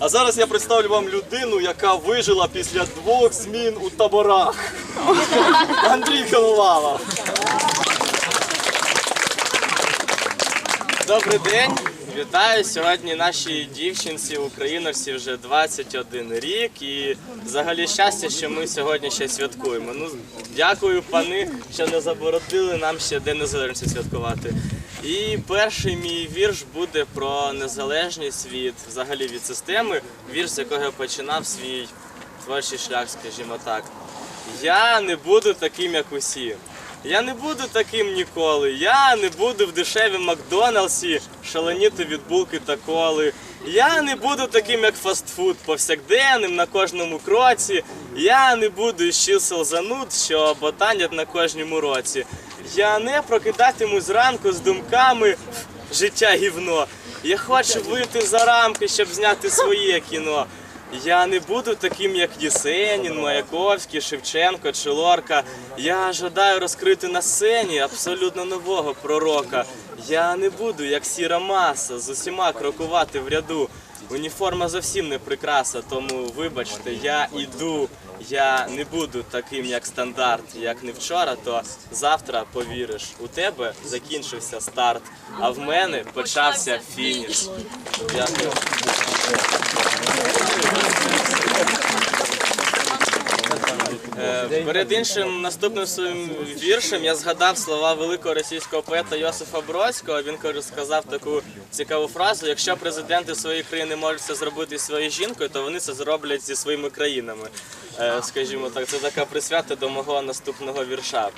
А зараз я представлю вам людину, яка вижила після двох змін у таборах. Андрій Коновалов. Добрий день, вітаю сьогодні нашій дівчинці, україночці вже 21 рік. І взагалі щастя, що ми сьогодні ще святкуємо. Ну, дякую, пани, що не заборотили нам ще День Незалежності святкувати. І перший мій вірш буде про незалежність від взагалі від системи, вірш, з якого я починав свій творчий шлях, скажімо так. Я не буду таким, як усі. Я не буду таким ніколи. Я не буду в дешевій Макдоналдсі шаленіти від булки та коли. Я не буду таким, як фастфуд, повсякденним на кожному кроці. Я не буду із чисел зануд, що ботанять на кожному році. Я не прокидатиму зранку з думками «Ф, життя гівно. Я хочу вийти за рамки, щоб зняти своє кіно. Я не буду таким, як Єсенін, Маяковський, Шевченко чи Лорка. Я жадаю розкрити на сцені абсолютно нового пророка. Я не буду, як сіра маса, з усіма крокувати в ряду. Уніформа зовсім не прикраса, тому вибачте, я іду. Я не буду таким, як стандарт. Як не вчора, то завтра повіриш. У тебе закінчився старт, а в мене почався фініш. Дякую. Е, Перед іншим наступним своїм віршем я згадав слова великого російського поета Йосифа Бродського. Він сказав таку цікаву фразу: якщо президенти своєї країни можуть це зробити зі своєю жінкою, то вони це зроблять зі своїми країнами. Е, Скажімо так, це така присвята до мого наступного вірша.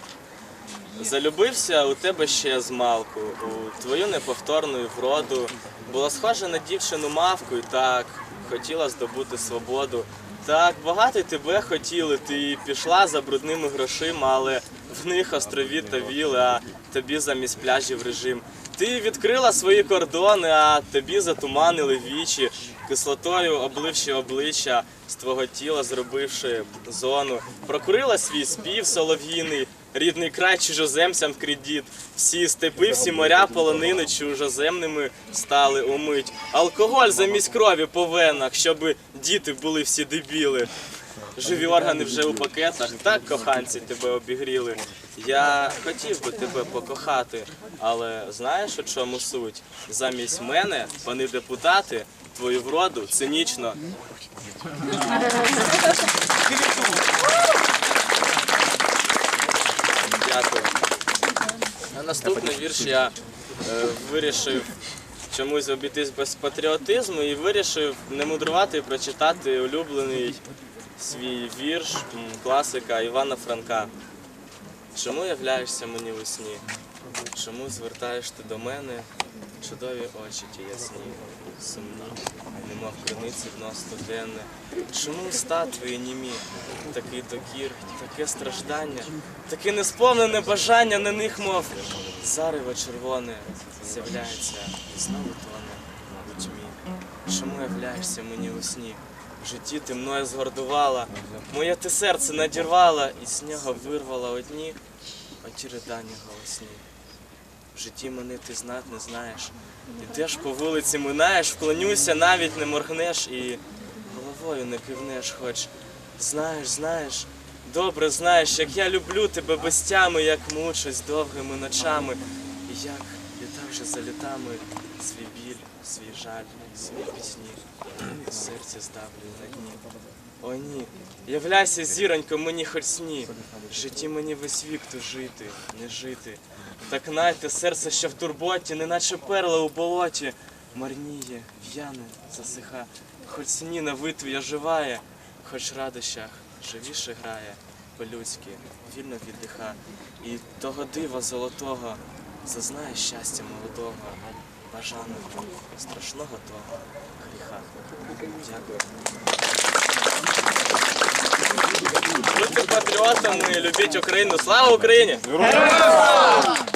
Залюбився у тебе ще з малку, у твою неповторну вроду. Була схожа на дівчину мавку і так хотіла здобути свободу. Так багато тебе хотіли, ти пішла за брудними грошима, але в них острові та віли, а тобі замість пляжів режим. Ти відкрила свої кордони, а тобі затуманили вічі, кислотою обливши обличчя з твого тіла, зробивши зону. Прокурила свій спів солов'їний, рідний край чужоземцям кредит. Всі степи, всі моря, полонини чужоземними стали умить. Алкоголь замість крові по венах, щоби діти були всі дебіли. Живі органи вже у пакетах, так коханці тебе обігріли. Я хотів би тебе покохати, але знаєш у чому суть? Замість мене, пани депутати, твою вроду цинічно. Дякую. Наступний вірш я е, вирішив чомусь обійтись без патріотизму і вирішив не мудрувати і прочитати улюблений свій вірш класика Івана Франка. Чому являєшся мені у сні? Чому звертаєш ти до мене чудові очі ті ясні, сумні, немов криниці дно студенне? Чому уста твої німі? Такий докір, таке страждання, таке несповнене бажання на них, мов зарево червоне, з'являється знову тоне у тьмі. Чому являєшся мені у сні? В житті ти мною згордувала, моє ти серце надірвала, і з нього вирвала одні оті ридання голосні. В житті мене ти знать не знаєш. Ідеш по вулиці, минаєш, вклонюся, навіть не моргнеш і головою не кивнеш, хоч знаєш, знаєш, добре знаєш, як я люблю тебе без тями, як мучусь довгими ночами, і як літа вже за літами свій біль, свій жаль, свої пісні, в серці здавлю на дні. О ні, являйся зіронько мені хоч сні, в житті мені весь вік ту жити, не жити. Так найте серце, що в турботі, неначе перла у болоті, марніє, в'яне, засиха, хоч сні на витві оживає, хоч радощах живіше грає, по-людськи, вільно віддиха, і того дива золотого зазнає щастя молодого, бажаного, страшного того гріха. Дякую. Будьте патріотами, любіть Україну. Слава Україні! Героям!